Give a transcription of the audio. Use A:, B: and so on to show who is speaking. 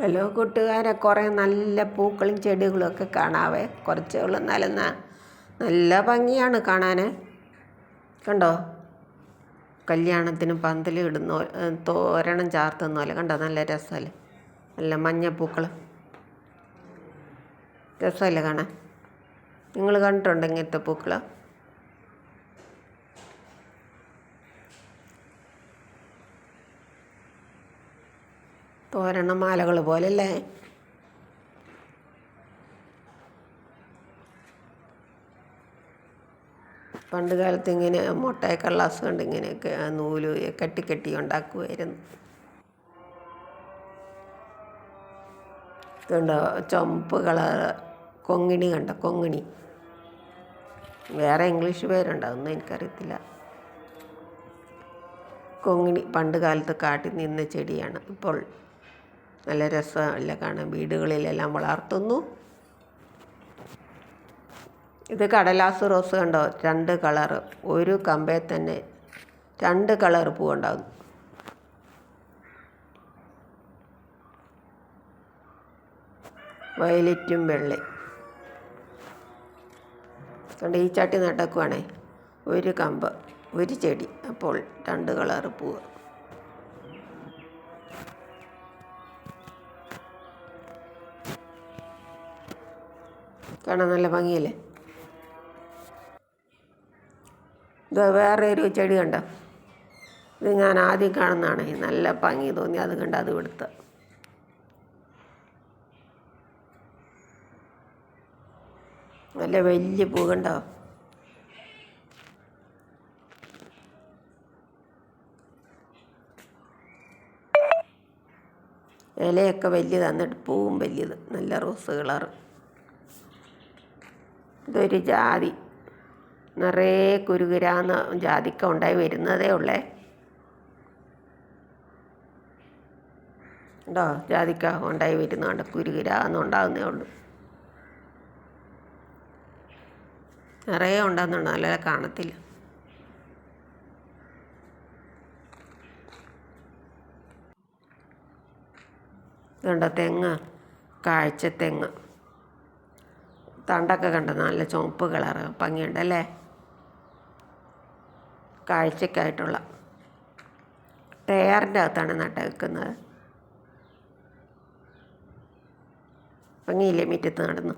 A: Hello കൂട്ടുകാരെ കുറേ നല്ല പൂക്കളും ചെടികളും ഒക്കെ കാണാവേ. കുറച്ച് നല്ല നല്ല ഭംഗിയാണ് കാണാൻ കണ്ടോ? കല്യാണത്തിന് പന്തൽ ഇടുന്ന തോരണം ചാർത്തുന്ന പോലെ. കണ്ടോ? നല്ല രസമല്ലേ? നല്ല മഞ്ഞപ്പൂക്കൾ രസമല്ലേ കാണാൻ? നിങ്ങൾ കണ്ടിട്ടുണ്ടോ ഇങ്ങനത്തെ പൂക്കൾ തോരണ മാലകൾ പോലല്ലേ? പണ്ട് കാലത്ത് ഇങ്ങനെ മുട്ടായി കള്ളാസ് കൊണ്ട് ഇങ്ങനെയൊക്കെ നൂൽ കെട്ടി കെട്ടി ഉണ്ടാക്കുമായിരുന്നു ഇതുണ്ടോ? ചുമപ്പ് കളർ കൊങ്ങിണി കണ്ടോ? കൊങ്ങിണി. വേറെ ഇംഗ്ലീഷ് പേരുണ്ടോ? ഒന്നും എനിക്കറിയത്തില്ല. കൊങ്ങിണി പണ്ട് കാലത്ത് കാട്ടിൽ നിന്ന ചെടിയാണ്. ഇപ്പോൾ നല്ല രസമല്ല കാണാൻ വീടുകളിലെല്ലാം വളർത്തുന്നു. ഇത് കടലാസ് റോസ് കണ്ടോ? രണ്ട് കളറ് ഒരു കമ്പേ തന്നെ രണ്ട് കളർ പൂവുണ്ടാകും വയലറ്റും വെള്ളയും അതുകൊണ്ട് ഈ ചട്ടി നടക്കുവാണേ ഒരു കമ്പ് ഒരു ചെടി. അപ്പോൾ രണ്ട് കളറ് പൂവ്. കാണാൻ നല്ല ഭംഗിയല്ലേ? ഇത് വേറെ ഒരു ചെടി കണ്ടോ? ഇത് ഞാൻ ആദ്യം കാണുന്നതാണ്. നല്ല ഭംഗി തോന്നി. അത് കണ്ട് അത് എടുത്ത്. നല്ല വലിയ പൂ കണ്ടോ? ഇലയൊക്കെ വലിയതാണ് എന്നിട്ട് പൂവും വലിയത് നല്ല റോസ് കളറ്. ഇതൊരു ജാതി. നിറയെ കുരുകുരാന്ന് ജാതിക്ക ഉണ്ടായി വരുന്നതേ ഉള്ളേ. ഉണ്ടോ ജാതിക്ക ഉണ്ടായി വരുന്നുണ്ട് കുരുകുരാന്ന് ഉണ്ടാകുന്നേ ഉള്ളൂ. നിറയെ ഉണ്ടാകുന്നുണ്ട് നല്ല കാണത്തില്ല. ഇതുണ്ടോ തെങ്ങ്? കാഴ്ച തെങ്ങ്. തണ്ടൊക്കെ കണ്ടോ നല്ല ചുവപ്പ് കളറ് ഭംഗിയുണ്ടല്ലേ കാഴ്ചക്കായിട്ടുള്ള ടയറിന്റെ അകത്താണ് നട്ട വെക്കുന്നത് ഭംഗിയില്ലേ മുറ്റത്ത് നടന്നു?